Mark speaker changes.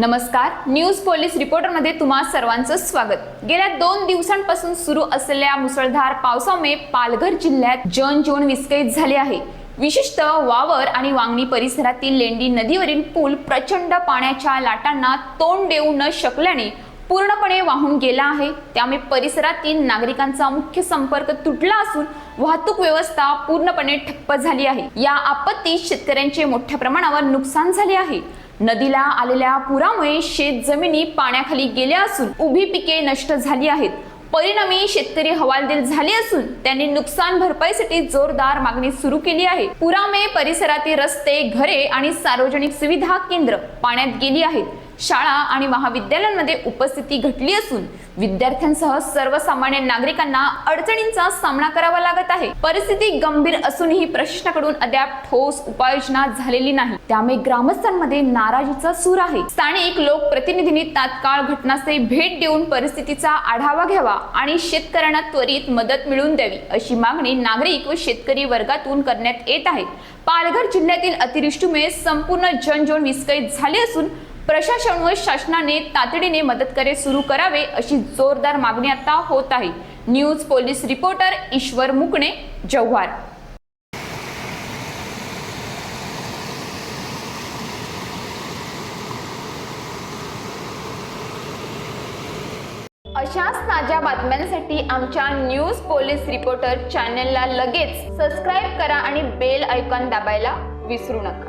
Speaker 1: नमस्कार. News police रिपोर्टरमध्ये तुम्हा सर्वांचं स्वागत. गेल्या दोन दिवसांपासून सुरू असलेल्या मुसळधार पावसामुळे पालघर जिल्ह्यात जनजीवन विस्कळीत झाले आहे. विशेषतः वावर आणि वांगणी परिसरातील लेंडी नदीवरील पूल प्रचंड पाण्याच्या लाटांना तोंड देऊ न शकल्याने पूर्णपणे वाहून गेला आहे. त्यामुळे परिसरातील नागरिकांचा मुख्य संपर्क तुटला असून वाहतूक व्यवस्था पूर्णपणे ठप्प झाली आहे. या आपत्तीत शेतकऱ्यांचे मोठ्या प्रमाणावर नुकसान झाले आहे. नदीला आलेल्या पुरामुळे शेत जमिनी पाण्याखाली गेल्या असून उभी पिके नष्ट झाली आहेत. परिणामी शेतकरी हवालदिल झाले असून त्यांनी नुकसान भरपाईसाठी जोरदार मागणी सुरू केली आहे. पुरामुळे परिसरातील रस्ते घरे आणि सार्वजनिक सुविधा केंद्र पाण्यात गेली आहेत. शाळा आणि महाविद्यालयांमध्ये उपस्थिती घटली असून विद्यार्थ्यांसह सर्वसामान्य नागरिकांना अडचणींचा सामना करावा लागत आहे. परिस्थिती गंभीर असूनही प्रशासनाकडून अद्याप ठोस उपाययोजना झालेली नाही. त्यामुळे ग्रामस्थांमध्ये नाराजीचा सूर आहे. स्थानिक लोकप्रतिनिधींनी तात्काळ घटनास्थळी भेट देऊन परिस्थितीचा आढावा घ्यावा आणि शेतकऱ्यांना त्वरित मदत मिळवून द्यावी अशी मागणी नागरिक व शेतकरी वर्गातून करण्यात येत आहे. पालघर जिल्ह्यातील अतिवृष्टीमुळे संपूर्ण जनजीवन विस्कळीत झाले असून प्रशासन व शासनाने तातडीने मदत कार्य सुरू करावे अशी जोरदार मागणी आता होत आहे. न्यूज पोलीस रिपोर्टर ईश्वर मुकणे जव्हार. अशाच ताज्या बातम्यांसाठी आमच्या न्यूज पोलीस रिपोर्टर चॅनलला लगेच सबस्क्राईब करा आणि बेल ऐकॉन दाबायला विसरू नका.